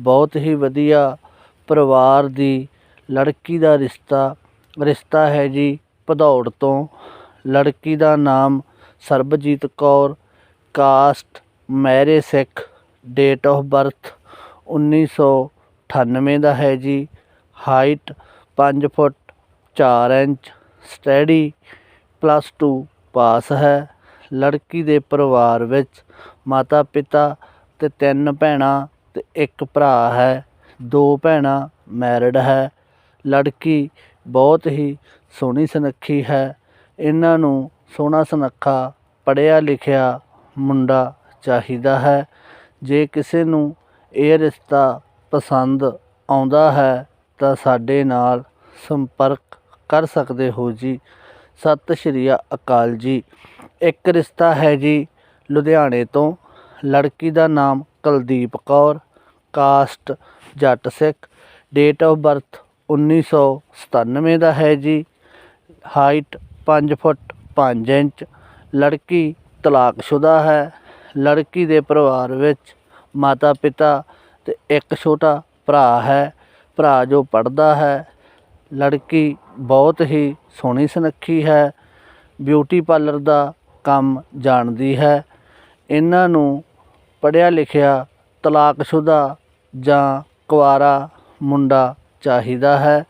ਬਹੁਤ ਹੀ ਵਧੀਆ ਪਰਿਵਾਰ ਦੀ ਲੜਕੀ ਦਾ ਰਿਸ਼ਤਾ ਰਿਸ਼ਤਾ ਹੈ ਜੀ ਭਦੌੜ ਤੋਂ। ਲੜਕੀ ਦਾ ਨਾਮ Sarabjit Kaur, caste ਮੈਰੇ Sikh, date of birth 1998 ਦਾ ਹੈ ਜੀ। Height 5 foot 4 inch, study plus 2 pass ਹੈ। ਲੜਕੀ ਦੇ ਪਰਿਵਾਰ ਵਿੱਚ ਮਾਤਾ ਪਿਤਾ ਤੇ ਤਿੰਨ ਭੈਣਾਂ ਤੇ ਇੱਕ ਭਰਾ ਹੈ, ਦੋ ਭੈਣਾਂ ਮੈਰਿਡ ਹੈ, ਲੜਕੀ ਬਹੁਤ ਹੀ ਸੋਹਣੀ ਸੁਨੱਖੀ ਹੈ। ਇਹਨਾਂ ਨੂੰ ਸੋਹਣਾ ਸੁਨੱਖਾ ਪੜ੍ਹਿਆ ਲਿਖਿਆ ਮੁੰਡਾ ਚਾਹੀਦਾ ਹੈ। ਜੇ ਕਿਸੇ ਨੂੰ ਇਹ ਰਿਸ਼ਤਾ ਪਸੰਦ ਆਉਂਦਾ ਹੈ, ਤਾਂ ਸਾਡੇ ਨਾਲ ਸੰਪਰਕ ਕਰ ਸਕਦੇ ਹੋ ਜੀ। ਸਤਿ ਸ਼੍ਰੀ ਅਕਾਲ ਜੀ। ਇੱਕ ਰਿਸ਼ਤਾ ਹੈ ਜੀ, ਲੁਧਿਆਣੇ ਤੋਂ। ਲੜਕੀ ਦਾ ਨਾਮ Kuldeep Kaur, caste Jatt Sikh date of birth 1997 ਦਾ ਹੈ ਜੀ ਹਾਈਟ 5 ਫੁੱਟ 5 ਇੰਚ, ਲੜਕੀ ਤਲਾਕਸ਼ੁਦਾ ਹੈ, ਲੜਕੀ ਦੇ ਪਰਿਵਾਰ ਵਿੱਚ ਮਾਤਾ ਪਿਤਾ ਤੇ ਇੱਕ ਛੋਟਾ ਭਰਾ ਹੈ, ਭਰਾ ਜੋ ਪੜ੍ਹਦਾ ਹੈ, ਲੜਕੀ ਬਹੁਤ ਹੀ ਸੋਹਣੀ ਸੁਨੱਖੀ ਹੈ ਬਿਊਟੀ ਪਾਰਲਰ ਦਾ ਕੰਮ ਜਾਣਦੀ ਹੈ, ਇਹਨਾਂ ਨੂੰ ਪੜ੍ਹਿਆ ਲਿਖਿਆ ਤਲਾਕਸ਼ੁਦਾ ਜਾਂ ਕੁਆਰਾ ਮੁੰਡਾ ਚਾਹੀਦਾ ਹੈ।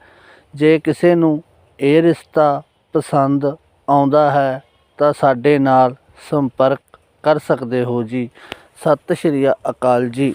ਜੇ ਕਿਸੇ ਨੂੰ ਇਹ ਰਿਸ਼ਤਾ ਪਸੰਦ ਆਉਂਦਾ ਹੈ, ਤਾਂ ਸਾਡੇ ਨਾਲ ਸੰਪਰਕ ਕਰ ਸਕਦੇ ਹੋ ਜੀ। ਸਤਿ ਸ਼੍ਰੀ ਅਕਾਲ ਜੀ।